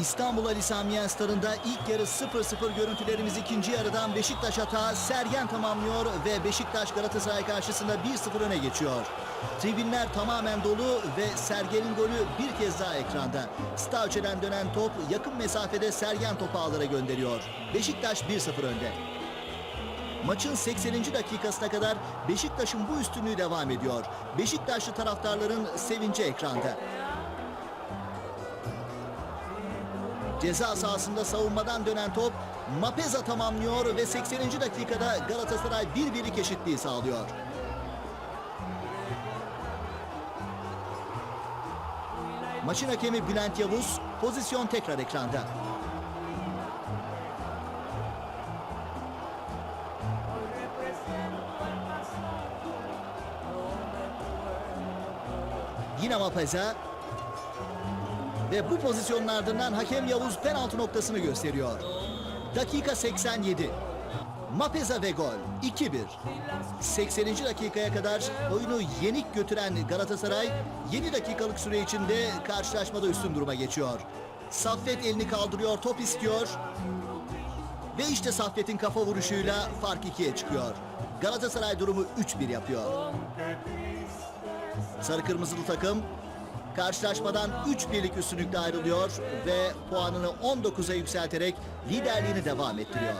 İstanbul Ali Sami Yen ilk yarı 0-0 görüntülerimiz ikinci yarıdan Beşiktaş hata Sergen tamamlıyor ve Beşiktaş Galatasaray karşısında 1-0 öne geçiyor. Tribünler tamamen dolu ve Sergen'in golü bir kez daha ekranda. Stavçe'den dönen top yakın mesafede Sergen topu ağlara gönderiyor. Beşiktaş 1-0 önde. Maçın 80. dakikasına kadar Beşiktaş'ın bu üstünlüğü devam ediyor. Beşiktaşlı taraftarların sevinci ekranda. Ceza sahasında savunmadan dönen top Mapeza tamamlıyor ve 80. dakikada Galatasaray bir birlik eşitliği sağlıyor. Maçın hakemi Bülent Yavuz, pozisyon tekrar ekranda. Yine Mapeza. Ve bu pozisyonun ardından hakem Yavuz penaltı noktasını gösteriyor. Dakika 87. Mapeza ve gol 2-1. 80. dakikaya kadar oyunu yenik götüren Galatasaray 7 dakikalık süre içinde karşılaşmada üstün duruma geçiyor. Saffet elini kaldırıyor, top istiyor. Ve işte Saffet'in kafa vuruşuyla fark 2'ye çıkıyor. Galatasaray durumu 3-1 yapıyor. Sarı kırmızılı takım karşılaşmadan 3 birlik üstünlükle ayrılıyor ve puanını 19'a yükselterek liderliğini devam ettiriyor.